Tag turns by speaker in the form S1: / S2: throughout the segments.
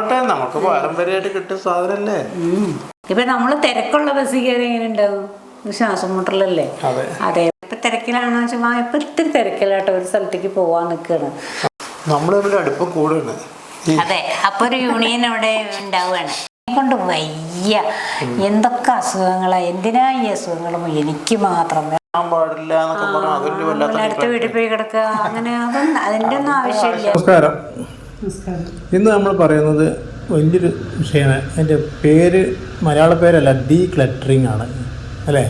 S1: ഇരുന്നോട്ടെ നമുക്ക് പാരമ്പര്യമായിട്ട് കിട്ടിയ സാധനല്ലേ.
S2: ഇപ്പൊ നമ്മൾ തിരക്കുള്ള ബസ് കയറി എങ്ങനെ ഉണ്ടാവും? ശ്വാസം മുട്ടലല്ലേ?
S1: അതെ.
S2: അതെ. ഇപ്പൊ തിരക്കിലാണോ വെച്ചാൽ ഇപ്പൊ ഇത്തിരി തിരക്കിലാട്ടോ ഒരു സ്ഥലത്തേക്ക് പോവാൻ നിക്കാണ്.
S1: നമ്മൾ തമ്മിൽ അടുപ്പം കൂടുകയാണ്
S2: അതെ. അപ്പൊ ഒരു യൂണിയൻ അവിടെ ഉണ്ടാവുകയാണ്. കൊണ്ട് വയ്യ. എന്തൊക്കെ അസുഖങ്ങളാ? എന്തിനാ ഈ അസുഖങ്ങളും എനിക്ക് മാത്രം? അടുത്ത വീട്ടിൽ പോയി കിടക്കുക. അങ്ങനെ അതൊന്നും അതിന്റെ ഒന്നും ആവശ്യമില്ല.
S3: നമസ്കാരം. ഇന്ന് നമ്മൾ പറയുന്നത് വലിയൊരു വിഷയമാണ്. അതിന്റെ പേര് മലയാള പേരല്ല ഡീ ക്ലറ്ററിങ് ആണ്. അല്ലേ?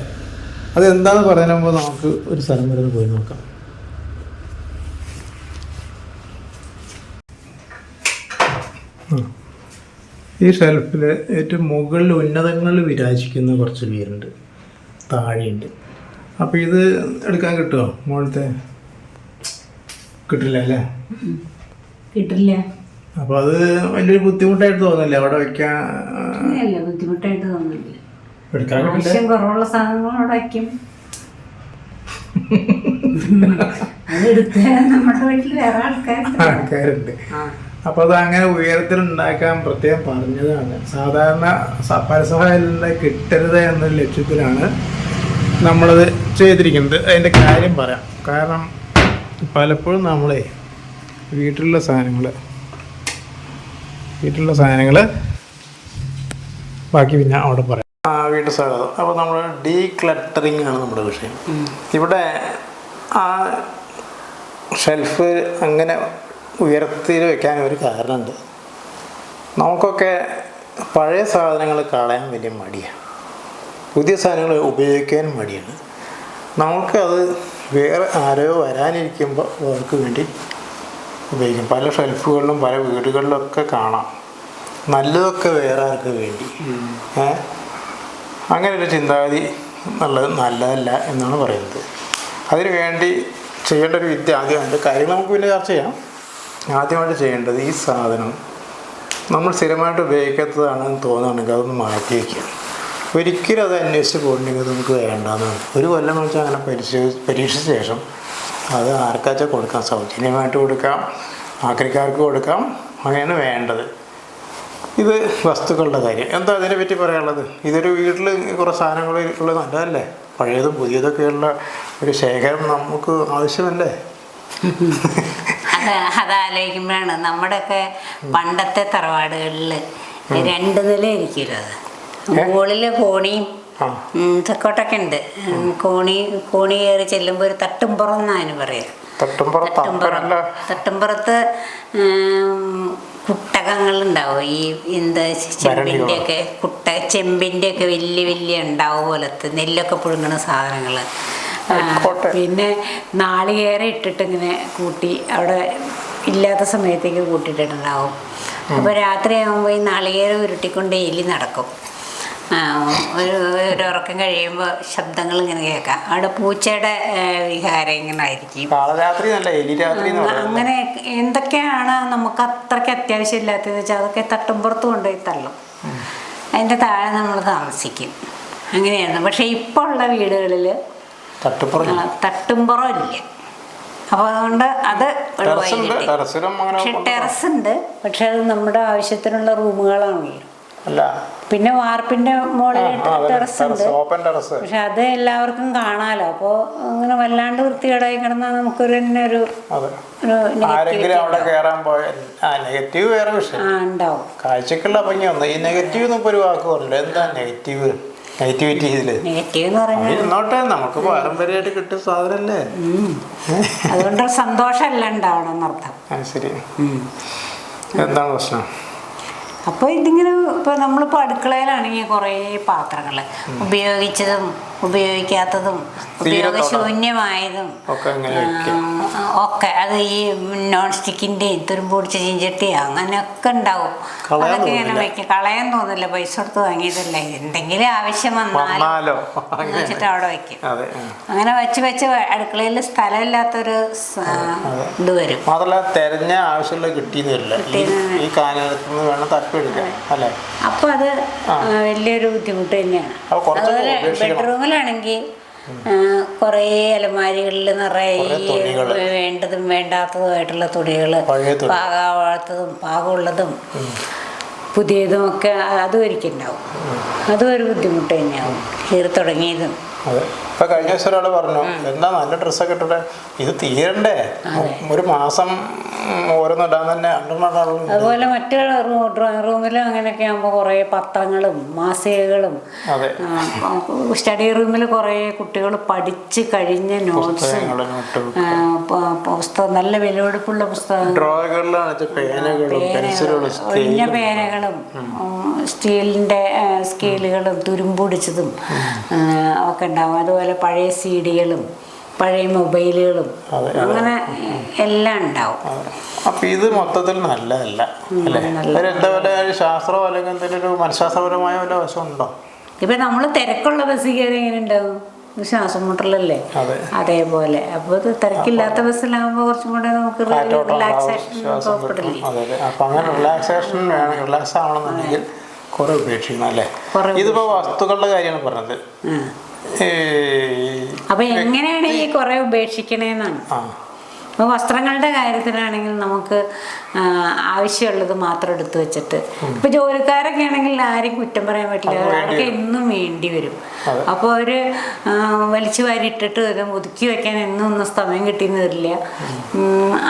S3: അതെന്താണെന്ന് മുമ്പ് നമുക്ക് ഒരു സ്ഥലം വരെ പോയി നോക്കാം. ഈ ഷെൽഫിൽ ഏറ്റവും മുകളിൽ ഉന്നതങ്ങളിൽ വിരാജിക്കുന്ന കുറച്ച് പേരുണ്ട് താഴെയുണ്ട്. അപ്പോൾ ഇത് എടുക്കാൻ കിട്ടുമോ മുകളിലത്തെ? കിട്ടില്ല അല്ലേ?
S2: കിട്ടില്ല.
S3: അപ്പോൾ അത് വലിയൊരു ബുദ്ധിമുട്ടായിട്ട് തോന്നില്ല അവിടെ വെക്കാൻ
S2: അല്ല ബുദ്ധിമുട്ടായിട്ട് തോന്നില്ല ആവശ്യം കുറവുള്ള സാധനങ്ങൾ അവിടെ വയ്ക്കും അത് നമ്മുടെ വീട്ടിൽ വേറെ ആൾക്കാരുണ്ട്.
S3: അപ്പോൾ അത് അങ്ങനെ ഉയരത്തിൽ ഉണ്ടാക്കാൻ പ്രത്യേകം പറഞ്ഞതാണ്. സാധാരണ പരസഹായത്തിലൂടെ കിട്ടരുത് എന്ന ലക്ഷ്യത്തിലാണ് നമ്മളത് ചെയ്തിരിക്കുന്നത്. അതിന്റെ കാര്യം പറയാം. കാരണം പലപ്പോഴും നമ്മളെ വീട്ടിലുള്ള സാധനങ്ങൾ വീട്ടിലുള്ള സാധനങ്ങൾ ബാക്കി പിന്നെ അവിടെ പറയാം.
S1: ആ വീട്ടു സ്വാഗതം അപ്പോൾ നമ്മൾ ഡീ ക്ലട്ടറിങ് ആണ് നമ്മുടെ വിഷയം. ഇവിടെ ആ ഷെൽഫ് അങ്ങനെ ഉയർത്തി വെക്കാൻ ഒരു കാരണമുണ്ട്. നമുക്കൊക്കെ പഴയ സാധനങ്ങൾ കളയാൻ വലിയ മടിയാണ്. പുതിയ സാധനങ്ങൾ ഉപയോഗിക്കാൻ മടിയാണ്. നമുക്കത് വേറെ ആരോ വരാനിരിക്കുമ്പോൾ അവർക്ക് വേണ്ടി ഉപയോഗിക്കും. പല ഷെൽഫുകളിലും പല വീടുകളിലൊക്കെ കാണാം. നല്ലതൊക്കെ വേറെ ആർക്ക് വേണ്ടി. അങ്ങനെ ഒരു ചിന്താഗതി നല്ലത് നല്ലതല്ല എന്നാണ് പറയുന്നത്. അതിനു വേണ്ടി ചെയ്യേണ്ട ഒരു വിദ്യ ആദ്യം അതിന്റെ കാര്യങ്ങൾ നമുക്ക് പിന്നെ ചർച്ച ചെയ്യാം. ആദ്യമായിട്ട് ചെയ്യേണ്ടത് ഈ സാധനം നമ്മൾ സ്ഥിരമായിട്ട് ഉപയോഗിക്കാത്തതാണെന്ന് തോന്നുകയാണെങ്കിൽ അതൊന്ന് മാറ്റി വയ്ക്കുക. ഒരിക്കലും അത് അന്വേഷിച്ച് പോകണമെങ്കിൽ നമുക്ക് വേണ്ടാന്നാണ് ഒരു കൊല്ലം വെച്ചാൽ അങ്ങനെ പരീക്ഷ പരീക്ഷിച്ച ശേഷം അത് ആർക്കാച്ചാൽ കൊടുക്കാം? സൗജന്യമായിട്ട് കൊടുക്കാം. ആക്രിക്കാർക്ക് കൊടുക്കാം. അങ്ങനെയാണ് വേണ്ടത്. ഇത് വസ്തുക്കളുടെ കാര്യം. എന്താ അതിനെ പറ്റി പറയാനുള്ളത്? ഇതൊരു വീട്ടിൽ കുറേ സാധനങ്ങൾ ഉള്ളത് നല്ലതല്ലേ? പഴയതും പുതിയതൊക്കെയുള്ള ഒരു ശേഖരം നമുക്ക് ആവശ്യമല്ലേ?
S2: അത് അതാലോചിക്കുമ്പോഴാണ് നമ്മുടെയൊക്കെ പണ്ടത്തെ തറവാടുകളിൽ രണ്ട് നില ഇരിക്കുമല്ലോ അത് മുകളിലെ കോണിയും തെക്കോട്ടൊക്കെ ഉണ്ട്. കോണി കോണി കയറി ചെല്ലുമ്പോൾ ഒരു തട്ടുംപുറം എന്നാണ് പറയാ.
S1: തട്ടുംപുറം. തപ്പനല്ല
S2: തട്ടുംപുറത്ത് കുട്ടകങ്ങൾ ഉണ്ടാവും ഈ എന്താ ചെമ്പിന്റെ ഒക്കെ കുട്ട ചെമ്പിന്റെ ഒക്കെ വലിയ വലിയ ഉണ്ടാവും പോലത്തെ നെല്ലൊക്കെ പുഴുങ്ങണ സാധനങ്ങൾ പിന്നെ നാളികേരം ഇട്ടിട്ട് ഇങ്ങനെ കൂട്ടി അവിടെ ഇല്ലാത്ത സമയത്തേക്ക് കൂട്ടിയിട്ടുണ്ടാവും അപ്പോൾ രാത്രിയാകുമ്പോൾ ഈ നാളികേരം ഉരുട്ടിക്കൊണ്ട് എലി നടക്കും. ഒരു ഒരു ഉറക്കം കഴിയുമ്പോൾ ശബ്ദങ്ങൾ ഇങ്ങനെ കേൾക്കാം. അവിടെ പൂച്ചയുടെ വികാരം വിഹാരം ഇങ്ങനെ ആയിരിക്കും അങ്ങനെ എന്തൊക്കെയാണ് നമുക്ക് അത്രയ്ക്ക് അത്യാവശ്യം ഇല്ലാത്തത് വെച്ചാൽ അതൊക്കെ തട്ടുംപുറത്ത് കൊണ്ടുപോയി തള്ളും. അതിന്റെ താഴെ നമ്മൾ താമസിക്കും. അങ്ങനെയാണ്. പക്ഷെ ഇപ്പോൾ ഉള്ള വീടുകളിൽ തട്ടുംപുറം ഇല്ല. അപ്പോൾ അതുകൊണ്ട് അത് ഒഴിവായി പക്ഷെ ടെറസ് ഉണ്ട് പക്ഷെ അത് നമ്മുടെ ആവശ്യത്തിനുള്ള റൂമുകളാണല്ലോ
S1: അല്ല.
S2: പിന്നെ വാർപ്പിന്റെ മുകളിൽ
S1: ഓപ്പൺ ടെറസ്.
S2: പക്ഷെ അത് എല്ലാവർക്കും കാണാലോ. അപ്പോൾ അങ്ങനെ വല്ലാണ്ട് വൃത്തികേടായി കിടന്നാൽ നമുക്കൊരു തന്നെ ഒരു
S1: ആരെങ്കിലും അവിടെ കയറാൻ പോയാൽ നെഗറ്റീവ് വേറെ വിഷയം. കാഴ്ചക്കുള്ള ഭംഗി ഒന്ന് ഈ നെഗറ്റീവ് ഒരു വാക്ക് പറഞ്ഞില്ല? എന്താ നെഗറ്റീവ് നെഗറ്റിവിറ്റി
S2: ഇതിൽ.
S1: ഇരുന്നോട്ടെ നമുക്ക് പാരമ്പര്യമായിട്ട് കിട്ടിയ സാധനല്ലേ?
S2: അതുകൊണ്ട് അതുകൊണ്ട് സന്തോഷമല്ല ഉണ്ടാവണം എന്നർത്ഥം
S1: ശരി. എന്താണ് പ്രശ്നം?
S2: അപ്പോൾ ഇതിങ്ങനെ ഇപ്പോൾ നമ്മളിപ്പോൾ അടുക്കളയിലാണെങ്കിൽ കുറേ പാത്രങ്ങൾ ഉപയോഗിച്ചതും ഉപയോഗിക്കാത്തതും ഉപയോഗശൂന്യമായതും
S1: ഒക്കെ
S2: അത് ഈ നോൺ സ്റ്റിക്കിന്റെയും തുരുമ്പൊടിച്ച ചീഞ്ചട്ടി അങ്ങനെയൊക്കെ ഉണ്ടാവും. അതൊക്കെ ഇങ്ങനെ. വയ്ക്കും കളയാൻ തോന്നില്ല പൈസ കൊടുത്ത് വാങ്ങിയതല്ല. എന്തെങ്കിലും ആവശ്യം വന്നാലും വെച്ചിട്ട് അവിടെ വയ്ക്കും അങ്ങനെ വെച്ച് വെച്ച് അടുക്കളയിൽ സ്ഥലമില്ലാത്തൊരു ഇത് വരും.
S1: മാത്രമല്ല തെരഞ്ഞ ആവശ്യമുള്ള കിട്ടിയെന്ന് വരില്ല. ഈ നിന്ന് വേണം തപ്പിയെടുക്കാൻ അല്ലേ?
S2: അപ്പോൾ അത് വലിയൊരു ബുദ്ധിമുട്ട് തന്നെയാണ്.
S1: ബെഡ്റൂമിൽ
S2: അതുപോലെ. ബെഡ്റൂമിലാണെങ്കിൽ കുറേ അലമാരികളിൽ നിറയെ. വേണ്ടതും വേണ്ടാത്തതുമായിട്ടുള്ള തുണികൾ. പാകാവാത്തതും പാകമുള്ളതും പുതിയതും ഒക്കെ അതും ഒരിക്കലുണ്ടാവും അതും ഒരു ബുദ്ധിമുട്ട് തന്നെയാവും. കീറി തുടങ്ങിയതും.
S1: ഇപ്പൊ കഴിഞ്ഞ ദിവസം ഒരാൾ പറഞ്ഞു എന്താ നല്ല ഡ്രസ്സൊക്കെ ഇട്ടിട്ട്? ഇത് തീരണ്ടേ? ഒരു മാസം ഓരോന്ന് ഇടാൻ തന്നെ
S2: അതുപോലെ മറ്റു ഡ്രോയിങ് റൂമിലും അങ്ങനെയൊക്കെ ആകുമ്പോൾ കുറേ പത്രങ്ങളും മാസികകളും.
S1: അതെ.
S2: സ്റ്റഡി റൂമിൽ കുറേ കുട്ടികൾ പഠിച്ച് കഴിഞ്ഞ നോട്ട്സും പുസ്തകം നല്ല വിലപിടിപ്പുള്ള പുസ്തകങ്ങൾ.
S1: പേനകളും പെൻസിലുകളും
S2: ഒഴിഞ്ഞ പേനകളും സ്റ്റീലിന്റെ സ്കെയിലുകളും തുരുമ്പൊടിച്ചതും ഒക്കെ ഉണ്ടാവും. അതുപോലെ പഴയ സി ഡികളും പഴയ മൊബൈലുകളും. അങ്ങനെ എല്ലാം ഉണ്ടാവും.
S1: അപ്പൊ ഇത് മൊത്തത്തിൽ നല്ലതല്ല അല്ലേ? ഒരു എന്താ പറയുക ശാസ്ത്രമോ അല്ലെങ്കിൽ എന്തെങ്കിലും മനഃശാസ്ത്രപരമായ വല്ല വശമുണ്ടോ?
S2: ഇപ്പൊ നമ്മൾ തിരക്കുള്ള ബസ് കയറി എങ്ങനെ ഉണ്ടാവും? ശ്വാസം മുട്ടലല്ലേ? അതേപോലെ. അപ്പൊ ഇത് തിരക്കില്ലാത്ത ബസ്സിലാകുമ്പോ കുറച്ചും കൂടെ നമുക്ക് റിലാക്സേഷൻ
S1: റിലാക്സ് ആവണമെന്നുണ്ടെങ്കിൽ കുറെ ഉപേക്ഷിക്കണം അല്ലേ? ഇതിപ്പോ വസ്തുക്കളുടെ കാര്യമാണ് പറഞ്ഞത്.
S2: അപ്പൊ എങ്ങനെയാണ് ഈ കുറെ ഉപേക്ഷിക്കണേന്നാണ്. അപ്പോൾ വസ്ത്രങ്ങളുടെ കാര്യത്തിലാണെങ്കിൽ നമുക്ക് ആവശ്യമുള്ളത് മാത്രം എടുത്തു വെച്ചിട്ട്. ഇപ്പൊ ജോലിക്കാരൊക്കെ ആണെങ്കിൽ ആരും കുറ്റം പറയാൻ പറ്റില്ല. അവർക്ക് എന്നും വേണ്ടി വരും. അപ്പോൾ അവർ വലിച്ചു വാരി ഇട്ടിട്ട് ഒരു ഒതുക്കി വെക്കാൻ എന്നും ഒന്നും സമയം കിട്ടിയെന്ന് വരില്ല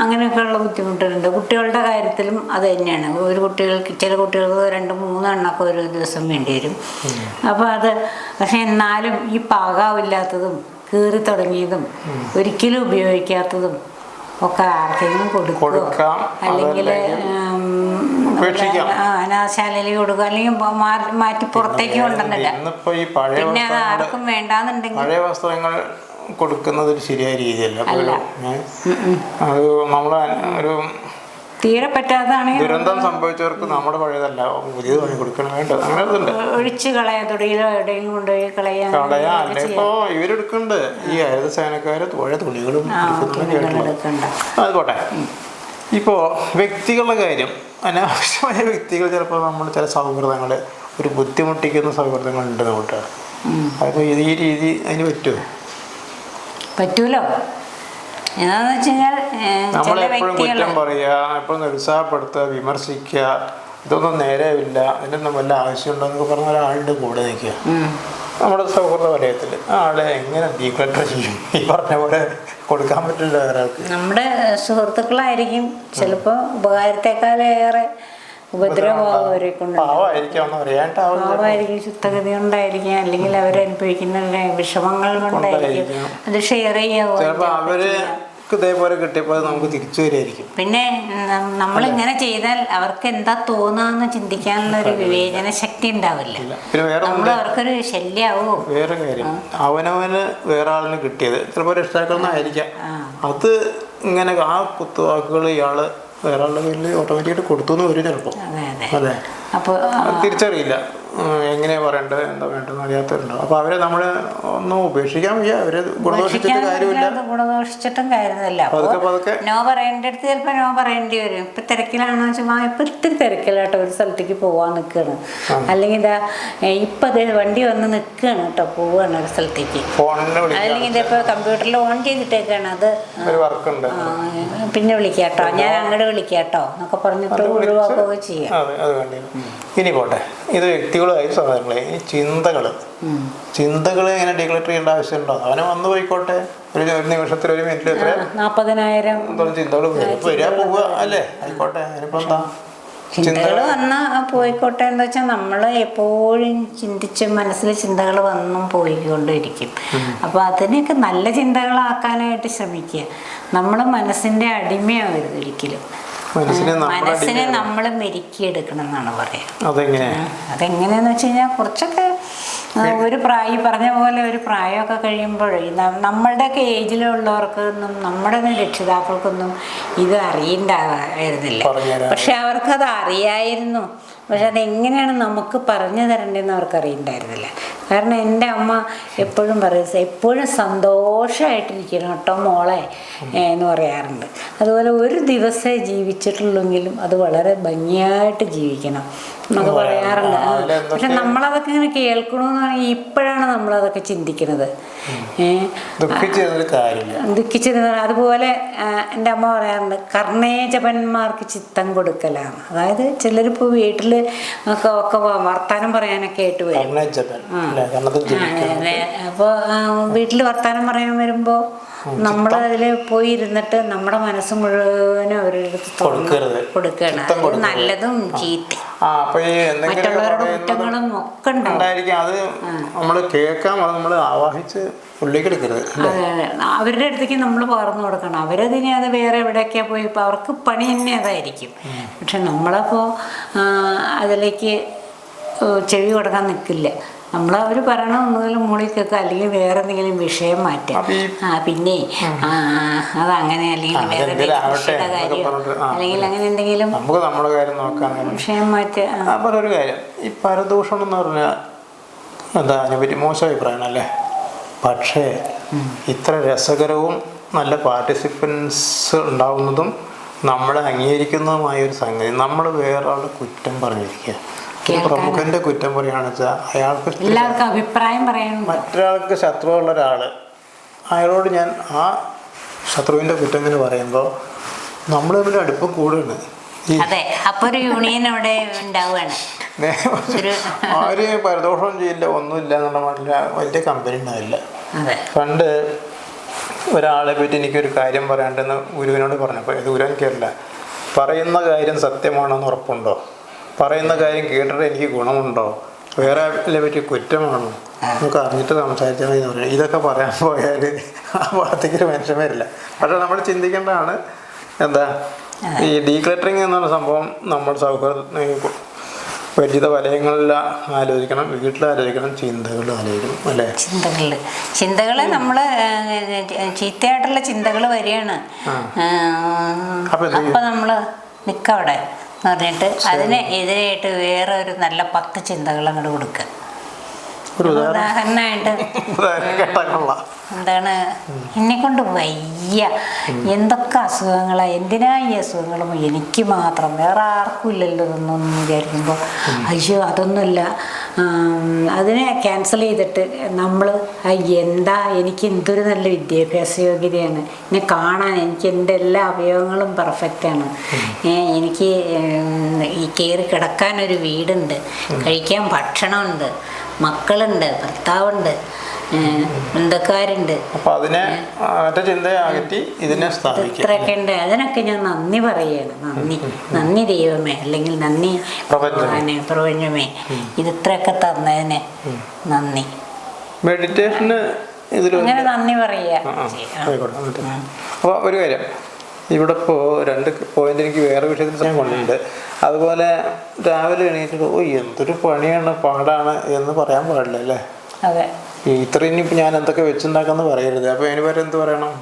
S2: അങ്ങനെയൊക്കെയുള്ള ബുദ്ധിമുട്ടുണ്ട്. കുട്ടികളുടെ കാര്യത്തിലും അത് തന്നെയാണ്. ഒരു കുട്ടികൾക്ക് ചില കുട്ടികൾക്ക് രണ്ട് മൂന്നെണ്ണമൊക്കെ ഒരു ദിവസം വേണ്ടി വരും. അപ്പോൾ അത് പക്ഷെ എന്നാലും ഈ പാകാവില്ലാത്തതും കീറി തുടങ്ങിയതും ഒരിക്കലും ഉപയോഗിക്കാത്തതും ഒക്കെ ആർക്കെങ്കിലും
S1: കൊടുക്കാം.
S2: അല്ലെങ്കിൽ. അനാശാലയിൽ കൊടുക്കുക. അല്ലെങ്കിൽ മാറ്റി പുറത്തേക്ക് കൊണ്ടുവന്നില്ല പിന്നെ അത് ആർക്കും വേണ്ടാന്നുണ്ടെങ്കിൽ
S1: പഴയ വസ്ത്രങ്ങൾ കൊടുക്കുന്നത് ഒരു ശരിയായ രീതിയല്ല. അത് നമ്മൾ ഒരു
S2: തീരെ പറ്റാത്തതാണെങ്കിൽ
S1: ദുരന്തം സംഭവിച്ചവർക്ക് നമ്മുടെ പഴയതല്ല. പുതിയത് പണി കൊടുക്കണം വേണ്ട. അങ്ങനെ ഇതുണ്ട്.
S2: ഒഴിച്ച് കളയാൻ തൊടിയിലോ എവിടെയെങ്കിലും കൊണ്ടുപോയി കളയാ.
S1: കളയാ. അല്ലെ? ഇപ്പോ ഇവരെടുക്കുന്നുണ്ട്. ഈ ഹരിത സേനക്കാര് പഴയ തുണികളും അതുപോട്ടെ ഇപ്പോ
S2: എടുക്കണ്ട
S1: അത് പോട്ടെ. ഇപ്പോൾ വ്യക്തികളുടെ കാര്യം. അനാവശ്യമായ വ്യക്തികൾ ചിലപ്പോൾ നമ്മൾ ചില സൗഹൃദങ്ങൾ ഒരു ബുദ്ധിമുട്ടിക്കുന്ന സൗഹൃദങ്ങൾ ഉണ്ട് നമുക്ക് അപ്പോൾ ഇത് ഈ രീതി അതിന് പറ്റുമോ?
S2: പറ്റൂലോ? വെച്ച് കഴിഞ്ഞാൽ
S1: നമ്മളെപ്പോഴും
S2: വ്യക്തികൾ
S1: കുറ്റം പറയുക എപ്പോഴും നിരുത്സാഹപ്പെടുത്തുക വിമർശിക്കുക ഇതൊന്നും നേരെയില്ല ഇതിനൊന്നും വല്ല ആവശ്യമുണ്ടോ എന്നൊക്കെ പറഞ്ഞ ഒരാളുടെ കൂടെ നിൽക്കുക. നമ്മുടെ സൗഹൃദ വലയത്തിൽ ആളെ എങ്ങനെ ഡീക്ലറ്റർ ചെയ്യും? ഈ പറഞ്ഞ പോലെ കൊടുക്കാൻ പറ്റില്ല ഒരാൾക്ക്.
S2: നമ്മുടെ സുഹൃത്തുക്കളായിരിക്കും ചിലപ്പോൾ ഉപകാരത്തെക്കാളേറെ
S1: പാവമായിരിക്കാം
S2: ശുദ്ധഗതി കൊണ്ടായിരിക്കാം അല്ലെങ്കിൽ അവരനുഭവിക്കുന്ന വിഷമങ്ങൾ കൊണ്ടായിരിക്കും.
S1: കൊണ്ടായിരിക്കാം.
S2: അത് ഷെയർ ചെയ്യാവോ?
S1: അവർ ഇതേപോലെ കിട്ടിയപ്പോൾ നമുക്ക് തിരിച്ചു വരികയായിരിക്കും.
S2: പിന്നെ നമ്മൾ നമ്മളിങ്ങനെ ചെയ്താൽ അവർക്ക് എന്താ തോന്നാന്ന് ചിന്തിക്കാനുള്ള ഒരു വിവേചന ശക്തി ഉണ്ടാവില്ല.
S1: പിന്നെ വേറെ
S2: നമ്മൾ അവർക്കൊരു ശല്യാവോ?
S1: വേറെ കാര്യം. അവനവന് വേറെ ആളിന് കിട്ടിയത് ചിലപ്പോൾ നിന്നായിരിക്കാം. അത് ഇങ്ങനെ ആ കുത്തുവാക്കുകൾ ഇയാൾ വേറെ ആളുടെ പേരിൽ ഓട്ടോമാറ്റിക്കായിട്ട് കൊടുത്തു എന്ന് വരും ചിലപ്പോൾ
S2: അതെ അപ്പോൾ
S1: തിരിച്ചറിയില്ല. എങ്ങനെയാ പറയേണ്ടത് എന്താ വേണ്ടതെന്ന് അറിയാത്തവരുണ്ടാവും അപ്പോൾ അവരെ നമ്മൾ ഒന്നും ഉപേക്ഷിക്കാൻ വയ്യ. അവരെ ഗുണദോഷിച്ചിട്ട് കാര്യമില്ല.
S2: ഗുണദോഷിച്ചിട്ടും കാര്യമില്ല
S1: പതുക്കെ പതുക്കെ.
S2: നോ പറയേണ്ട അടുത്ത് ചിലപ്പോൾ നോ പറയേണ്ടി വരും. ഇപ്പം തിരക്കിലാണോ വെച്ചാൽ ഇപ്പം ഇത്തിരി തിരക്കിലാട്ടോ. ഒരു സ്ഥലത്തേക്ക് പോവാൻ നിൽക്കുകയാണ് അല്ലെങ്കിൽ ഇതാ ഇപ്പം അതേ വണ്ടി വന്ന് നിൽക്കുകയാണ് കേട്ടോ. പോവുകയാണ് ഒരു സ്ഥലത്തേക്ക്.
S1: വിളിക്കാം
S2: അല്ലെങ്കിൽ ഇതിപ്പോൾ കമ്പ്യൂട്ടറിൽ ഓൺ ചെയ്തിട്ടേക്കാണ്. അത് പിന്നെ വിളിക്കാട്ടോ. ഞാൻ അങ്ങോട്ട് വിളിക്കാട്ടോ. എന്നൊക്കെ പറഞ്ഞിട്ട് ഒഴിവാക്കുകയോ ചെയ്യാം.
S1: ഇനി പോട്ടെ. ഇത് വ്യക്തികളായി സാധനങ്ങളെ ഈ ചിന്തകൾ ചിന്തകൾ ഇങ്ങനെ ഡീക്ലറ്റർ ചെയ്യേണ്ട ആവശ്യമുണ്ടോ? അവനെ വന്നു പോയിക്കോട്ടെ. ഒരു ഒരു നിമിഷത്തിൽ ഒരു മിനിറ്റിൽ എത്ര
S2: നാൽപ്പതിനായിരം
S1: ചിന്തകൾ വരിക? പോവുക അല്ലേ? ആയിക്കോട്ടെ അതിനിപ്പോ എന്താ?
S2: ചിന്തകൾ വന്ന പോയിക്കോട്ടെ എന്താ വെച്ചാൽ നമ്മൾ എപ്പോഴും ചിന്തിച്ച് മനസ്സിൽ ചിന്തകൾ വന്നും പോയിക്കൊണ്ടിരിക്കും. അപ്പോൾ അതിനെയൊക്കെ നല്ല ചിന്തകളാക്കാനായിട്ട് ശ്രമിക്കുക. നമ്മൾ മനസ്സിന്റെ അടിമയാവരുത് ഒരിക്കലും.
S1: മനസ്സിനെ.
S2: നമ്മൾ മെരുക്കിയെടുക്കണം എന്നാണ് പറയുക
S1: അതെങ്ങനെയാ?
S2: അതെങ്ങനെയാന്ന് വെച്ച് കഴിഞ്ഞാൽ കുറച്ചൊക്കെ ഒരു പ്രായം പറഞ്ഞ പോലെ ഒരു പ്രായമൊക്കെ കഴിയുമ്പോഴേ നമ്മളുടെയൊക്കെ ഏജിലുള്ളവർക്കൊന്നും നമ്മുടെ രക്ഷിതാക്കൾക്കൊന്നും ഇത് അറിയണ്ടായിരുന്നില്ല. പക്ഷെ അവർക്കത് അറിയായിരുന്നു. പക്ഷെ അതെങ്ങനെയാണ് നമുക്ക് പറഞ്ഞു തരേണ്ടതെന്ന് അവർക്ക് അറിയണ്ടായിരുന്നില്ല കാരണം എന്റെ അമ്മ എപ്പോഴും പറയും എപ്പോഴും സന്തോഷമായിട്ടിരിക്കണം കേട്ടോ മോളെ എന്ന് പറയാറുണ്ട്. അതുപോലെ ഒരു ദിവസമേ ജീവിച്ചിട്ടുള്ളെങ്കിലും അത് വളരെ ഭംഗിയായിട്ട് ജീവിക്കണം എന്നൊക്കെ പറയാറുണ്ട്. പക്ഷെ നമ്മളതൊക്കെ ഇങ്ങനെ കേൾക്കണമെന്ന് പറഞ്ഞാൽ ഇപ്പോഴാണ് നമ്മളതൊക്കെ ചിന്തിക്കുന്നത്. ദുഃഖിച്ചിരുന്ന അതുപോലെ എന്റെ അമ്മ പറയാറുണ്ട് കർണേജപന്മാർക്ക് ചിത്തം കൊടുക്കലാണ്. അതായത് ചിലരിപ്പോൾ വീട്ടിൽ ഒക്കെ ഒക്കെ വർത്താനം പറയാനൊക്കെ ആയിട്ട് വരും. അപ്പോൾ വീട്ടിൽ വർത്താനം പറയാൻ വരുമ്പോ നമ്മൾ അതിൽ പോയി ഇരുന്നിട്ട് നമ്മുടെ മനസ്സ് മുഴുവനും അവരുടെ അടുത്ത് തുറന്ന് കൊടുക്കുകയാണ്. നല്ലതും ചീത്ത.
S1: അപ്പൊ
S2: മറ്റുള്ളവരുടെ കുറ്റങ്ങളും ഒക്കെ
S1: ഉണ്ടായിരിക്കും. അത് നമ്മൾ കേൾക്കാം അത് നമ്മൾ ആവാഹിച്ച്
S2: അവരുടെ അടുത്തേക്ക് നമ്മൾ പകർന്നു കൊടുക്കണം. അവരതിനെ അത് വേറെ എവിടെയൊക്കെയാ പോയി? ഇപ്പോൾ അവർക്ക് പണി തന്നെ അതായിരിക്കും. പക്ഷെ നമ്മളപ്പോൾ അതിലേക്ക് ചെവി കൊടുക്കാൻ നിൽക്കില്ല നമ്മൾ അവർ പറയണ ഒന്നുകിലും മൂളി കേൾക്കുക അല്ലെങ്കിൽ വേറെ എന്തെങ്കിലും വിഷയം മാറ്റുക. ആ പിന്നെ അത് അങ്ങനെ അല്ലെങ്കിൽ വേറെ
S1: അതെന്തേലും ആവട്ടെ
S2: കൃഷിയുടെ കാര്യം അല്ലെങ്കിൽ അങ്ങനെ എന്തെങ്കിലും
S1: നമുക്ക് നമ്മുടെ കാര്യം നോക്കാം
S2: വിഷയം മാറ്റുക
S1: കാര്യം. ഈ പരദൂഷണം എന്ന് പറഞ്ഞാൽ എന്താ അതിനെപ്പറ്റി മോശം അഭിപ്രായമാണ് അല്ലേ? പക്ഷേ ഇത്ര രസകരവും നല്ല പാർട്ടിസിപ്പൻസ് ഉണ്ടാവുന്നതും നമ്മളെ അംഗീകരിക്കുന്നതുമായ ഒരു സംഗതി. നമ്മൾ വേറൊരാളുടെ കുറ്റം പറഞ്ഞിരിക്കുക. പ്രമുഖന്റെ കുറ്റം പറയുകയാണെന്ന് വെച്ചാൽ അയാൾക്ക്
S2: എല്ലാവർക്കും അഭിപ്രായം പറയാൻ
S1: മറ്റൊരാൾക്ക് ശത്രുവുള്ള ഒരാൾ അയാളോട് ഞാൻ ആ ശത്രുവിന്റെ കുറ്റം എന്ന് പറയുമ്പോൾ നമ്മൾ തമ്മിൽ അടുപ്പം കൂടുകയാണ്
S2: അതെ അപ്പൊ ഒരു യൂണിയൻ അവിടെ ഉണ്ടാവുകയാണ്.
S1: ആര് പരദോഷം ചെയ്യില്ല ഒന്നുമില്ല എന്നുള്ള മട്ടില്ല വലിയ കമ്പനി ഉണ്ടാവില്ല. പണ്ട് ഒരാളെ പറ്റി എനിക്കൊരു കാര്യം പറയാണ്ടെന്ന് ഗുരുവിനോട് പറഞ്ഞപ്പോൾ ഗുരുവൻ കേട്ടില്ല. പറയുന്ന കാര്യം സത്യമാണെന്ന് ഉറപ്പുണ്ടോ? പറയുന്ന കാര്യം കേട്ടിട്ട് എനിക്ക് ഗുണമുണ്ടോ? വേറെ ആളെ പറ്റി കുറ്റമാണോ? നമുക്ക് അറിഞ്ഞിട്ട് സംസാരിച്ചാൽ മതി എന്ന് പറയാം. ഇതൊക്കെ പറയാൻ പോയാൽ ആ ഭാഗത്തേക്ക് മനുഷ്യൻ വരില്ല. പക്ഷെ നമ്മൾ ചിന്തിക്കേണ്ടതാണ് എന്താ ഈ ഡീക്ലറ്ററിങ് എന്നുള്ള സംഭവം നമ്മൾ സൗഹൃദ പരിചിത വലയങ്ങളിൽ ആലോചിക്കണം വീട്ടിൽ ആലോചിക്കണം ചിന്തകൾ ആലോചിക്കണം അല്ലേ?
S2: ചിന്തകൾ ചിന്തകൾ നമ്മൾ ചീത്തയായിട്ടുള്ള ചിന്തകൾ വരികയാണ്.
S1: അപ്പൊ നമ്മൾ ചെയ്യും?
S2: എന്ന് പറഞ്ഞിട്ട് അതിന് എതിരായിട്ട് വേറെ ഒരു നല്ല പത്ത് ചിന്തകൾ അങ്ങോട്ട് കൊടുക്കുക ഉദാഹരണമായിട്ട്
S1: ഉദാഹരണം
S2: എന്താണ്? എന്നെ കൊണ്ട് വയ്യ. എന്തൊക്കെ അസുഖങ്ങളാ? എന്തിനാ ഈ അസുഖങ്ങളും എനിക്ക് മാത്രം വേറെ ആർക്കും ഇല്ലല്ലോ ഇതൊന്നും വിചാരിക്കുമ്പോൾ അയ്യോ അതൊന്നുമില്ല. അതിനെ ക്യാൻസൽ ചെയ്തിട്ട് നമ്മൾ എന്താ എനിക്ക് എന്തൊരു നല്ല വിദ്യാഭ്യാസ യോഗ്യതയാണ്. എന്നെ കാണാൻ എനിക്ക് എന്റെ എല്ലാ അവയവങ്ങളും പെർഫെക്റ്റാണ് എനിക്ക് ഈ കയറി കിടക്കാൻ ഒരു വീടുണ്ട്. കഴിക്കാൻ ഭക്ഷണമുണ്ട്. മക്കളുണ്ട് ഭർത്താവുണ്ട്. ഏഹ് ബന്ധുക്കാരുണ്ട്
S1: അപ്പൊ അതിനെ അവരുടെ മറ്റേ ചിന്തയെ അകറ്റി ഇതിനെ
S2: ഇത്രയൊക്കെ ഉണ്ട് അതിനൊക്കെ ഞാൻ നന്ദി പറയുകയാണ് നന്ദി. നന്ദി ദൈവമേ. അല്ലെങ്കിൽ നന്ദി
S1: പ്രപഞ്ചമേ.
S2: ഇത് ഇത്രയൊക്കെ തന്നതിന് നന്ദി.
S1: മെഡിറ്റേഷന്
S2: അങ്ങനെ നന്ദി പറയുക.
S1: അപ്പൊ ഒരു കാര്യം. ഇവിടെ ഇപ്പോൾ രണ്ട് പോയിന്റ് എനിക്ക് വേറെ വിഷയത്തിൽ ഞാൻ കൊണ്ടുണ്ട്. അതുപോലെ രാവിലെ എണീറ്റിട്ട് ഓ എന്തൊരു പണിയാണ് പാടാണ് എന്ന് പറയാൻ പാടില്ല അല്ലേ?
S2: അതെ.
S1: ഈ ഇത്ര ഇനിയിപ്പോൾ ഞാൻ എന്തൊക്കെ വെച്ചുണ്ടാക്കാന്ന് പറയരുത്. അപ്പോൾ അതിന് പേര് എന്ത് പറയണം?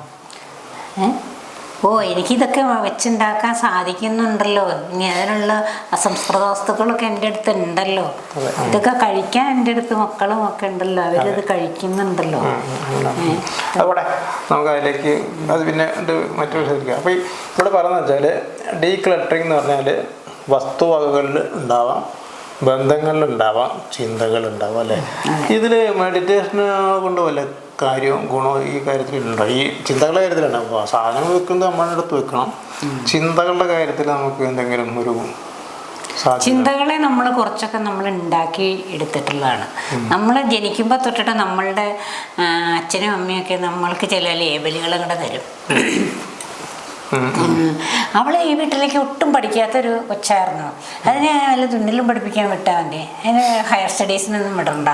S2: ഓ എനിക്കിതൊക്കെ വെച്ചുണ്ടാക്കാൻ സാധിക്കുന്നുണ്ടല്ലോ. ഇനി അതിനുള്ള അസംസ്കൃത വസ്തുക്കളൊക്കെ എന്റെ അടുത്ത് ഉണ്ടല്ലോ. ഇതൊക്കെ കഴിക്കാൻ എന്റെ അടുത്ത് മക്കളും ഒക്കെ ഉണ്ടല്ലോ. അവരിത് കഴിക്കുന്നുണ്ടല്ലോ. ഏ?
S1: അതുകൂടെ നമുക്ക് അതിലേക്ക് അത് പിന്നെ മറ്റൊരു അപ്പോൾ ഇവിടെ പറയുന്നത് വെച്ചാൽ ഡീ ക്ലട്ടറിങ് എന്ന് പറഞ്ഞാൽ വസ്തുവകകളിൽ ഉണ്ടാവാം. ബന്ധങ്ങളിൽ ചിന്തകളുണ്ടാവാം അല്ലേ? ഇതിൽ മെഡിറ്റേഷന് കൊണ്ട് വല്ല കാര്യവും ഗുണവും ഈ കാര്യത്തിലുണ്ടോ ഈ ചിന്തകളുടെ കാര്യത്തിലുണ്ടോ? അപ്പോൾ സാധനങ്ങൾ വെക്കുന്നത് നമ്മുടെ അടുത്ത് വെക്കണം. ചിന്തകളുടെ കാര്യത്തിൽ നമുക്ക് എന്തെങ്കിലും ഒരു
S2: ചിന്തകളെ നമ്മൾ കുറച്ചൊക്കെ നമ്മൾ ഉണ്ടാക്കി എടുത്തിട്ടുള്ളതാണ്. നമ്മൾ ജനിക്കുമ്പോൾ തൊട്ടിട്ട് നമ്മളുടെ അച്ഛനും അമ്മയൊക്കെ നമ്മൾക്ക് ചില ലേബലുകൾ കൂടെ തരും. അവളെ ഈ വീട്ടിലേക്ക് ഒട്ടും പഠിക്കാത്തൊരു കൊച്ചായിരുന്നു. അതിനെ നല്ല തുന്നിലും പഠിപ്പിക്കാൻ വിട്ടാ മതി അതിന് ഹയർ സ്റ്റഡീസിനൊന്നും വിടണ്ട.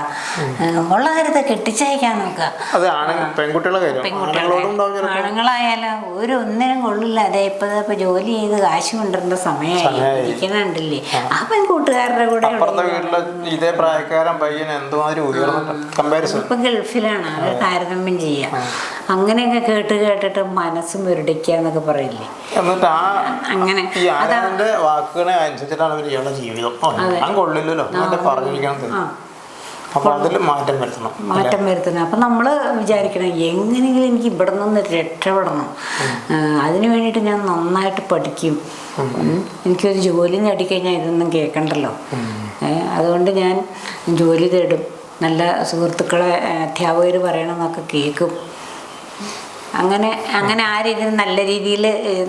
S2: ഉള്ള കാര്യത്തെ കെട്ടിച്ചയക്കാൻ നോക്കുക ആണുങ്ങളായാലും ഒരു ഒന്നിനും കൊള്ളില്ല. അതെ ഇപ്പൊ ഇപ്പൊ ജോലി ചെയ്ത് കാശ് കൊണ്ടിരുന്ന സമയമായി ഇരിക്കുന്നുണ്ടല്ലേ ആ. പെൺകൂട്ടുകാരുടെ കൂടെ
S1: ഇതേ പ്രായക്കാരൻ പയ്യൻ എന്തുമാതിരി
S2: ഇപ്പൊ ഗൾഫിലാണ്. അവർ താരതമ്യം ചെയ്യുക അങ്ങനെയൊക്കെ കേട്ട് കേട്ടിട്ട് മനസ്സും ഉരുടിക്കുക എന്നൊക്കെ പറയില്ലേ?
S1: എന്നിട്ട് ആ
S2: അങ്ങനെ.
S1: ആനന്ദന്റെ വാക്കുകളെ അനുസരിച്ചിട്ടാണ് അവർ ഇയാളുടെ ജീവിതം. ഞാൻ കൊള്ളില്ലല്ലോ. എന്നെ.
S2: പറഞ്ഞിരിക്കണം
S1: അപ്പൊ അതിൽ മാറ്റം വരുത്തണം.
S2: മാറ്റം വരുത്തുന്നത് അപ്പം നമ്മൾ വിചാരിക്കണം എങ്ങനെയെങ്കിലും എനിക്ക് ഇവിടെ നിന്ന് രക്ഷപ്പെടണം. അതിനു വേണ്ടിയിട്ട് ഞാൻ നന്നായിട്ട് പഠിക്കും. എനിക്കൊരു ജോലി നേടിക്കഴിഞ്ഞാൽ ഇതൊന്നും കേൾക്കണ്ടല്ലോ. അതുകൊണ്ട് ഞാൻ ജോലി തേടും. നല്ല സുഹൃത്തുക്കളെ അധ്യാപകർ പറയണമെന്നൊക്കെ കേൾക്കും. അങ്ങനെ അങ്ങനെ ആ രീതിയിൽ നല്ല രീതിയിൽ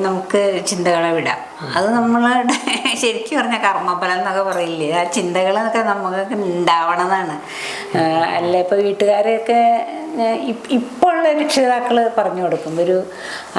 S2: നമുക്ക് ചിന്തകളെ വിടാം. അത് നമ്മളുടെ ശരിക്കും പറഞ്ഞ കർമ്മഫലം എന്നൊക്കെ പറയില്ലേ? ആ ചിന്തകളൊക്കെ നമുക്ക് ഉണ്ടാവണതാണ് ആ, അല്ല? ഇപ്പോൾ വീട്ടുകാരെയൊക്കെ ഇപ്പോൾ ഉള്ള രക്ഷിതാക്കൾ പറഞ്ഞു കൊടുക്കും. ഒരു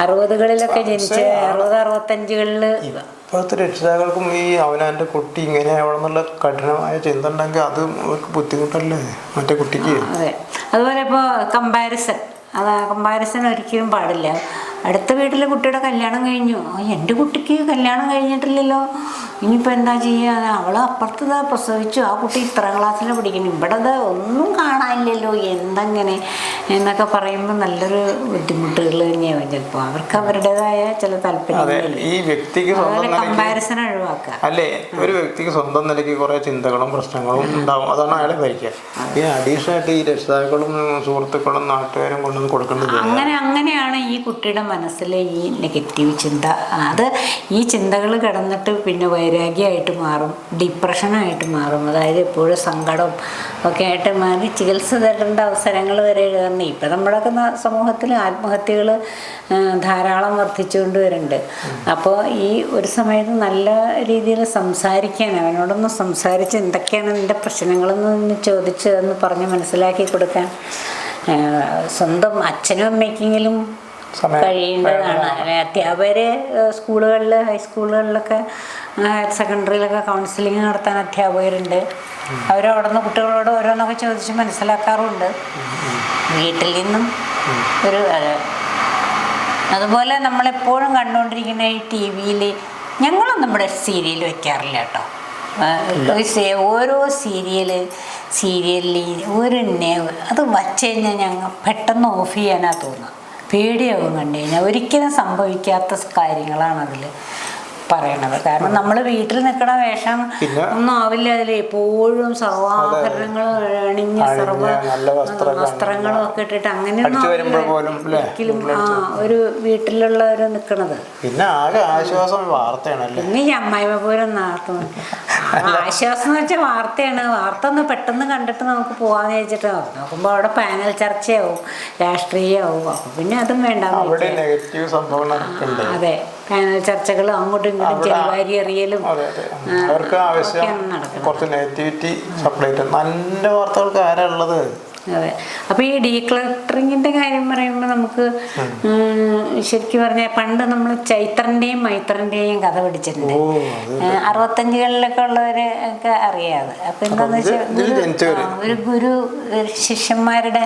S2: അറുപതുകളിലൊക്കെ ജനിച്ച അറുപത് അറുപത്തഞ്ചുകളിൽ
S1: ഇപ്പോഴത്തെ രക്ഷിതാക്കൾക്കും ഈ അവനവന്റെ കുട്ടി ഇങ്ങനെ ആവണമെന്നുള്ള കഠിനമായ ചിന്ത ഉണ്ടെങ്കിൽ അത് അവർക്ക് ബുദ്ധിമുട്ടല്ലേ? മറ്റേ കുട്ടിക്ക്?
S2: അതെ. അതുപോലെ ഇപ്പോൾ കമ്പാരിസൺ അത് കമ്പാരിസൺ ഒരിക്കലും പാടില്ല. അടുത്ത വീട്ടിലെ കുട്ടിയുടെ കല്യാണം കഴിഞ്ഞു. എന്റെ കുട്ടിക്ക് കല്യാണം കഴിഞ്ഞിട്ടില്ലല്ലോ. ഇനിയിപ്പോൾ എന്താ ചെയ്യുക അവൾ ഇതാ പ്രസവിച്ചു. ആ കുട്ടി ഇത്ര ക്ലാസ്സിൽ പഠിക്കുന്നു ഇവിടെ ഒന്നും കാണാനില്ലല്ലോ. എന്തങ്ങനെ? എന്നൊക്കെ പറയുമ്പോൾ നല്ലൊരു ബുദ്ധിമുട്ടുകൾ തന്നെയാവും ചിലപ്പോൾ അവർക്ക് അവരുടേതായ ചില
S1: അതെ. ഈ വ്യക്തിക്ക്
S2: കമ്പാരിസൺ ഒഴിവാക്കുക.
S1: അല്ലേ? ഒരു വ്യക്തിക്ക് സ്വന്തം നിലയ്ക്ക് കുറെ ചിന്തകളും പ്രശ്നങ്ങളും ഉണ്ടാവും. അതാണ് അയാളെ ഭരിക്കുക. ഈ ഈ രക്ഷിതാക്കളും സുഹൃത്തുക്കളും നാട്ടുകാരും കൊണ്ടുവന്ന് കൊടുക്കേണ്ടത്
S2: അങ്ങനെ അങ്ങനെയാണ് ഈ കുട്ടിയുടെ മനസ്സിലെ ഈ നെഗറ്റീവ് ചിന്ത. അത് ഈ ചിന്തകൾ കിടന്നിട്ട് പിന്നെ വൈരാഗ്യമായിട്ട് മാറും ഡിപ്രഷനായിട്ട് മാറും. അതായത് എപ്പോഴും സങ്കടം ഒക്കെ ആയിട്ട് മാറി ചികിത്സ തേടേണ്ട അവസരങ്ങൾ വരെ എഴുതുന്നു ഇപ്പം നമ്മുടെയൊക്കെ സമൂഹത്തിൽ ആത്മഹത്യകൾ ധാരാളം വർദ്ധിച്ചുകൊണ്ട് വരുന്നുണ്ട്. അപ്പോൾ ഈ ഒരു സമയത്ത് നല്ല രീതിയിൽ സംസാരിക്കാൻ അവനോടൊന്ന് സംസാരിച്ച് എന്തൊക്കെയാണ് നിന്റെ പ്രശ്നങ്ങളെന്ന് ചോദിച്ച് എന്ന് പറഞ്ഞ് മനസ്സിലാക്കി കൊടുക്കാൻ സ്വന്തം അച്ഛനും അമ്മയ്ക്കെങ്കിലും കഴിയേണ്ടതാണ്. അധ്യാപകർ സ്കൂളുകളിൽ ഹൈസ്കൂളുകളിലൊക്കെ ഹയർ സെക്കൻഡറിയിലൊക്കെ കൗൺസിലിംഗ് നടത്താൻ അധ്യാപകരുണ്ട്. അവരവിടെ നിന്ന് കുട്ടികളോട് ഓരോന്നൊക്കെ ചോദിച്ച് മനസ്സിലാക്കാറുണ്ട്. വീട്ടിൽ നിന്നും ഒരു അത്. അതുപോലെ നമ്മളെപ്പോഴും കണ്ടുകൊണ്ടിരിക്കുന്ന ഈ ടി വിയിൽ ഞങ്ങളൊന്നും ഇവിടെ സീരിയൽ വെക്കാറില്ല കേട്ടോ. ഓരോ സീരിയൽ സീരിയലിൽ ഒരു നേവ് അത് വച്ച് കഴിഞ്ഞാൽ ഞങ്ങൾ പെട്ടെന്ന് ഓഫ് ചെയ്യാനാണ് തോന്നുക പേടിയാവും കണ്ടു കഴിഞ്ഞാൽ. ഒരിക്കലും സംഭവിക്കാത്ത കാര്യങ്ങളാണ് അതിൽ പറയണത്. കാരണം നമ്മൾ വീട്ടിൽ നിൽക്കണ വേഷം ഒന്നും ആവില്ല അതിൽ എപ്പോഴും സർവാഭരണങ്ങൾ അണിഞ്ഞ സർവ വസ്ത്രങ്ങളും ഒക്കെ ഇട്ടിട്ട്
S1: അല്ലേ
S2: ആ ഒരു വീട്ടിലുള്ളവർ നിൽക്കണത്
S1: പിന്നെ ആകെ ആശ്വാസം വാർത്തയാണല്ലേ?
S2: പിന്നെ ഈ അമ്മായിമ്മ പോലും ആശ്വാസം എന്ന് വെച്ചാൽ വാർത്തയാണ്. വാർത്ത ഒന്ന് പെട്ടെന്ന് കണ്ടിട്ട് നമുക്ക് പോവാന്ന് വെച്ചിട്ട് നോക്കുമ്പോൾ അവിടെ പാനൽ ചർച്ചയാവും രാഷ്ട്രീയമാവും അപ്പൊ പിന്നെ അതും വേണ്ട അതെ. പാനൽ ചർച്ചകളും അങ്ങോട്ടും ഇങ്ങോട്ടും ചെളിവാരി എറിയലും
S1: അവർക്ക് ആവശ്യം. കുറച്ച് നെഗറ്റിവിറ്റി സപ്ലൈ നല്ല വാർത്തകൾക്ക് ആരാ ഉള്ളത്?
S2: അതെ. അപ്പോൾ ഈ ഡീക്ലട്ടറിങ്ങിന്റെ കാര്യം പറയുമ്പോൾ നമുക്ക് ശരിക്കും പറഞ്ഞാൽ പണ്ട് നമ്മൾ ചൈത്രന്റെയും മൈത്രന്റെയും കഥ പഠിച്ചിട്ടുണ്ട് അറുപത്തഞ്ചുകളിലൊക്കെ ഉള്ളവർ ഒക്കെ അറിയാതെ അപ്പം എന്താന്ന് വെച്ചാൽ ഒരു ഗുരു ശിഷ്യന്മാരുടെ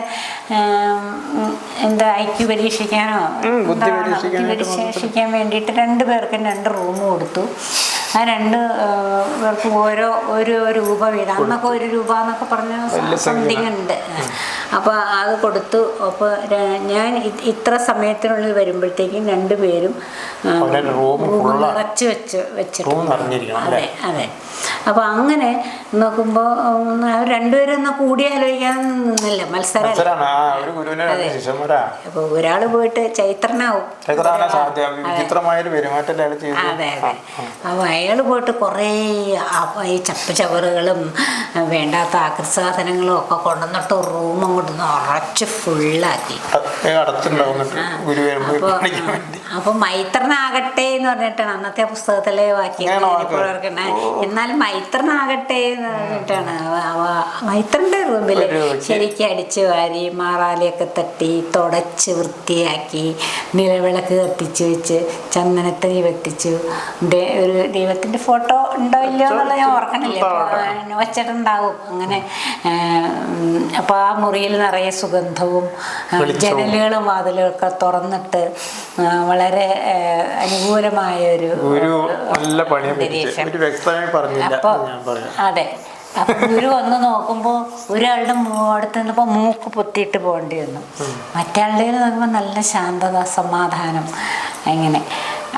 S2: എന്താ ഐക്യു പരീക്ഷിക്കാനോ
S1: ബുദ്ധി
S2: പരീക്ഷിക്കാൻ വേണ്ടിയിട്ട് രണ്ട് പേർക്കും രണ്ട് റൂം കൊടുത്തു. ആ രണ്ട് പേർക്കും ഓരോ ഓരോ രൂപ വീടാ അന്നൊക്കെ ഒരു രൂപ എന്നൊക്കെ പറഞ്ഞ സംതിങ് ഉണ്ട്. അപ്പോൾ അത് കൊടുത്തു. അപ്പോൾ ഞാൻ ഇത്ര സമയത്തിനുള്ളിൽ വരുമ്പോഴത്തേക്കും രണ്ടുപേരും നിറച്ച് വെച്ച് വെച്ചിട്ട്.
S1: Room
S2: അതെ അതെ. അപ്പോൾ അങ്ങനെ നോക്കുമ്പോൾ അവർ രണ്ടുപേരും എന്നാൽ കൂടി ആലോചിക്കാൻ നിന്നില്ല. മത്സരം അപ്പോൾ ഒരാൾ പോയിട്ട് ചൈത്രനാവും. അതെ. അതെ അപ്പോൾ അയാൾ പോയിട്ട് കുറേ ഈ ചപ്പ് ചവറുകളും വേണ്ടാത്ത ആകൃസാധനങ്ങളും ഒക്കെ കൊണ്ടുവന്നിട്ട് റൂം അങ്ങോട്ട് നിറച്ച് ഫുള്ളാക്കി അപ്പോൾ അപ്പോൾ മൈത്രനാകട്ടെ എന്ന് പറഞ്ഞിട്ടാണ് അന്നത്തെ പുസ്തകത്തിലെ വാക്യം. എന്നാൽ മൈത്രനാകട്ടെ എന്ന് പറഞ്ഞിട്ടാണ്. മൈത്രന്റെ റൂമിൽ ശരിക്കും അടിച്ചു വാരി മാറാലിയൊക്കെ തട്ടി തുടച്ച് വൃത്തിയാക്കി നിലവിളക്ക് കത്തിച്ച് വെച്ച് ചന്ദനത്തിരി വെത്തിച്ചു ഒരു ദൈവത്തിന്റെ ഫോട്ടോ ഉണ്ടോ ഇല്ലയോ എന്നുള്ളത് ഞാൻ ഓർക്കണില്ല. വച്ചിട്ടുണ്ടാവും. അങ്ങനെ അപ്പോൾ ആ മുറിയിൽ നിറയെ സുഗന്ധവും ജനലുകളും വാതിലുകളൊക്കെ തുറന്നിട്ട് ആ, വളരെ അനുകൂലമായ ഒരു
S1: നല്ല
S2: അന്തരീക്ഷം. അപ്പോൾ അതെ. അപ്പൊ ഗുരു വന്ന് നോക്കുമ്പോൾ ഒരാളുടെ അടുത്ത് നിന്നപ്പോൾ മൂക്ക് പൊത്തിയിട്ട് പോകേണ്ടി വന്നു. മറ്റാളുടെ നോക്കുമ്പോൾ നല്ല ശാന്തത സമാധാനം
S1: എങ്ങനെ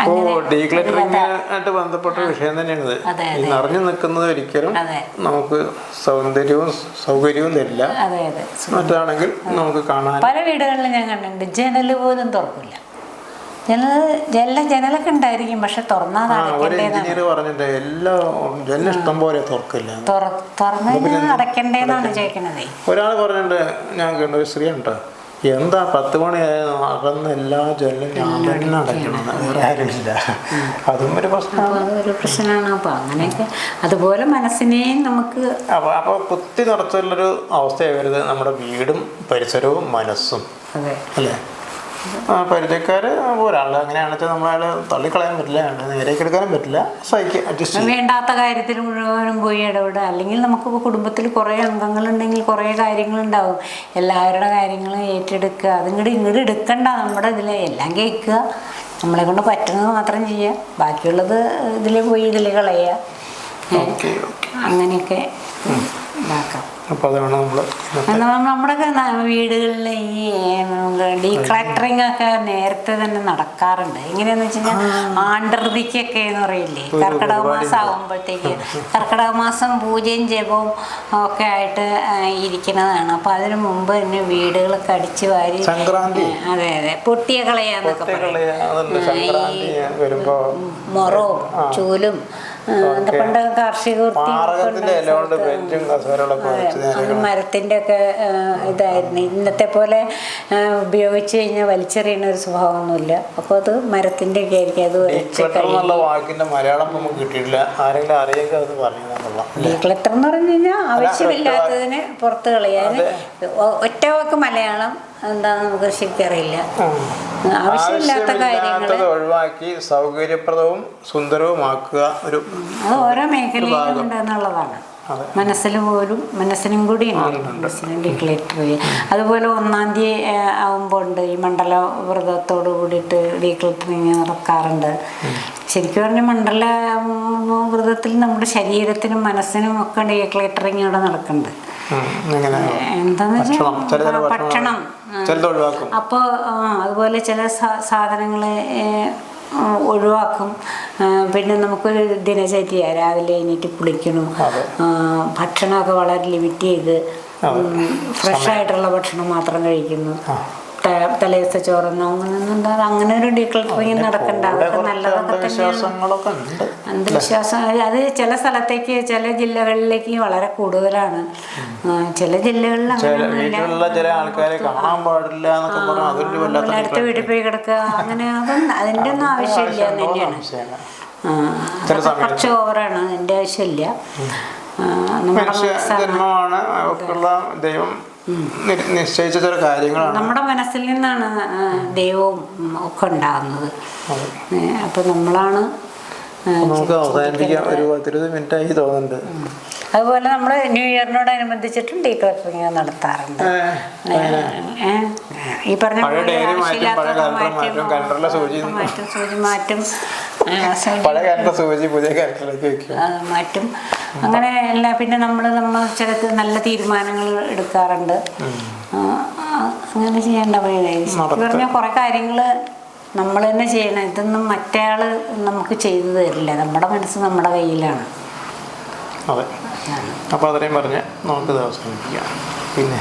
S2: അങ്ങനെ
S1: ആയിട്ട് ബന്ധപ്പെട്ട വിഷയം തന്നെയാണിത്. നിറഞ്ഞു നിൽക്കുന്നത് ഒരിക്കലും നമുക്ക് സൗന്ദര്യവും സൗകര്യവും തരില്ല. മറ്റാണെങ്കിൽ നമുക്ക് കാണാൻ
S2: പല വീടുകളിലും ഞാൻ കണ്ടിട്ടുണ്ട്. ജനൽ പോലും തുറക്കില്ല. ജനൽ ജനല ജനലൊക്കെ ഉണ്ടായിരിക്കും പക്ഷെ തുറന്നാൽ
S1: ഒരു എഞ്ചിനീയർ പറഞ്ഞിട്ട് എല്ലാ ജനൽ ഇഷ്ടം പോലെ തുറക്കില്ല.
S2: തുറ തുറന്നു കഴിഞ്ഞാൽ അടയ്ക്കേണ്ടതെന്നാണ് ചോദിക്കണതേ.
S1: ഒരാൾ പറഞ്ഞിട്ട് ഞാൻ കണ്ട ഒരു സ്ത്രീ ഉണ്ടോ. എന്താ പത്ത് മണി നടന്ന എല്ലാ ജനലും ഞാൻ തന്നെ അടയ്ക്കണം വേറെ ആരുമില്ല. അതും ഒരു പ്രശ്നമാണ്
S2: അതൊരു പ്രശ്നമാണ്. അപ്പോൾ അങ്ങനെയൊക്കെ അതുപോലെ മനസ്സിനെയും നമുക്ക്
S1: അപ്പോൾ അപ്പോൾ കുത്തി നിറച്ചുള്ളൊരു അവസ്ഥയാകരുത് നമ്മുടെ വീടും പരിസരവും മനസ്സും.
S2: അതെ.
S1: അല്ലേ? ആ പരിചയക്കാർ ഒരാൾ അങ്ങനെയാണെന്ന് വെച്ചാൽ നമ്മളയാൾ തള്ളിക്കളയാൻ പറ്റില്ല. നേരേക്ക് എടുക്കാനും പറ്റില്ല. സഹിക്കുക അഡ്ജസ്റ്റ്
S2: വേണ്ടാത്ത കാര്യത്തിൽ മുഴുവനും പോയി ഇടപെടുക. അല്ലെങ്കിൽ നമുക്ക് കുടുംബത്തിൽ കുറേ അംഗങ്ങളുണ്ടെങ്കിൽ കുറേ കാര്യങ്ങളുണ്ടാവും. എല്ലാവരുടെ കാര്യങ്ങളും ഏറ്റെടുക്കുക. അതിങ്ങോട്ട് ഇങ്ങോട്ട് എടുക്കണ്ട നമ്മുടെ ഇതിൽ എല്ലാം കേൾക്കുക. നമ്മളെ കൊണ്ട് പറ്റുന്നത് മാത്രം ചെയ്യുക. ബാക്കിയുള്ളത് ഇതിൽ പോയി ഇതിൽ കളയുക. അങ്ങനെയൊക്കെ. ഇതാക്കാം
S1: അപ്പോൾ അതാണ് നമ്മൾ
S2: നമ്മുടെയൊക്കെ വീടുകളിൽ ഈ ഡീകളക്ടറിങ് ഒക്കെ നേരത്തെ തന്നെ നടക്കാറുണ്ട്. എങ്ങനെയാന്ന് വെച്ച് കഴിഞ്ഞാൽ ആണ്ടർതിക്കൊക്കെ എന്ന് പറയില്ലേ? കർക്കിടക മാസം ആകുമ്പോഴത്തേക്ക് കർക്കിടക മാസം പൂജയും ജപവും ഒക്കെ ആയിട്ട് ഇരിക്കുന്നതാണ്. അപ്പൊ അതിനു മുമ്പ് തന്നെ വീടുകളൊക്കെ അടിച്ചു വാരി
S1: സംക്രാന്തി.
S2: അതെ അതെ. പൊട്ടിയ കളയാന്നൊക്കെ പറയും.
S1: ഈ
S2: മൊറവും ചൂലും പണ്ട് കാർഷിക മരത്തിന്റെ ഒക്കെ ഇതായിരുന്നു. ഇന്നത്തെ പോലെ ഉപയോഗിച്ച് കഴിഞ്ഞാൽ വലിച്ചെറിയുന്ന ഒരു സ്വഭാവമൊന്നുമില്ല. അപ്പോൾ അത് മരത്തിന്റെ ഒക്കെ ആയിരിക്കും. അത്
S1: വാക്കിന്റെ മലയാളം നമുക്ക് കിട്ടിയിട്ടില്ല. ആരെങ്കിലും അറിയാൻ അത് പറഞ്ഞു കൊള്ളാം
S2: എന്ന് പറഞ്ഞു കഴിഞ്ഞാൽ ആവശ്യമില്ലാത്തതിന് പുറത്ത് കളയാൻ ഒറ്റ വാക്ക് മലയാളം എന്താന്ന് നമുക്ക് ശരിക്കറിയില്ല ആവശ്യമില്ലാത്ത കാര്യങ്ങൾ
S1: ഒഴിവാക്കി സൗകര്യപ്രദവും സുന്ദരവുമാക്കുക ഒരു
S2: അത് ഓരോ മേഖലയിലും ഉണ്ട് എന്നുള്ളതാണ്.
S1: അതെ.
S2: മനസ്സിൽ പോലും മനസ്സിനും കൂടി മനസ്സിനും ഡീക്ലേറ്റർ അതുപോലെ ഒന്നാം തീയതി ആകുമ്പോൾ ഉണ്ട് ഈ മണ്ഡല വ്രതത്തോട് കൂടിയിട്ട് ഡീക്ലറ്ററിങ് നടക്കാറുണ്ട്. ശരിക്കും പറഞ്ഞാൽ മണ്ഡല വ്രതത്തിൽ നമ്മുടെ ശരീരത്തിനും മനസ്സിനും ഒക്കെ ഡീക്ലേറ്ററിങ് അവിടെ നടക്കുന്നുണ്ട്. എന്താന്ന് വെച്ചാൽ
S1: ഭക്ഷണം
S2: അപ്പോൾ അതുപോലെ ചില സാധനങ്ങൾ ഒഴിവാക്കും. പിന്നെ നമുക്കൊരു ദിനചര്യ രാവിലെ എണീറ്റ് കുളിക്കണം. ഭക്ഷണമൊക്കെ വളരെ ലിമിറ്റ് ചെയ്ത് ഫ്രഷ് ആയിട്ടുള്ള ഭക്ഷണം മാത്രം കഴിക്കുന്നു. ത- തലേദിവസത്തെ ചോറൊന്നും അങ്ങനെ അങ്ങനെ ഒരു ഡീക്ലറിങ് നടക്കണ്ട. അതൊക്കെ നല്ലതൊക്കെ തന്നെയാണ്. അന്ധവിശ്വാസം അത് ചില സ്ഥലത്തേക്ക് ചില ജില്ലകളിലേക്ക് വളരെ കൂടുതലാണ്. ചില ജില്ലകളിൽ അതുപോലെ അടുത്ത വീട്ടിൽ പോയി കിടക്കുക അങ്ങനെ അതൊന്നും അതിന്റെ ഒന്നും ആവശ്യമില്ല തന്നെയാണ്. കുറച്ച് ഓവറാണ് അതിന്റെ ആവശ്യമില്ല. നമ്മുടെ
S1: ദൈവം നിശ്ചയിച്ച ചില കാര്യങ്ങളാണ്.
S2: നമ്മുടെ മനസ്സിൽ നിന്നാണ് ദൈവവും ഒക്കെ ഉണ്ടാകുന്നത്. അപ്പൊ നമ്മളാണ്
S1: നമുക്ക് അവസാനിപ്പിക്കാം. ഒരു പത്തിരുപത് മിനിറ്റ് ആയി തോന്നുന്നുണ്ട്
S2: അതുപോലെ നമ്മൾ ന്യൂ ഇയറിനോടനുബന്ധിച്ചിട്ടും നടത്താറുണ്ട്.
S1: ഏ,
S2: നടത്താറുണ്ട് ഈ പറഞ്ഞ
S1: മാറ്റും,
S2: മാറ്റും,
S1: മാറ്റും, സൂചി
S2: അങ്ങനെ എല്ലാ പിന്നെ നമ്മൾ നമ്മൾ ചില നല്ല തീരുമാനങ്ങൾ എടുക്കാറുണ്ട്. അങ്ങനെ ചെയ്യേണ്ട പോയി പറഞ്ഞ കുറേ കാര്യങ്ങൾ നമ്മൾ തന്നെ ചെയ്യണം. ഇതൊന്നും മറ്റേയാൾ നമുക്ക് ചെയ്തു തരില്ല. നമ്മുടെ മനസ്സ് നമ്മുടെ കയ്യിലാണ്.
S1: അതെ. അപ്പോൾ അത്രയും പറഞ്ഞ് നമുക്ക് അവസാനിപ്പിക്കാം പിന്നെ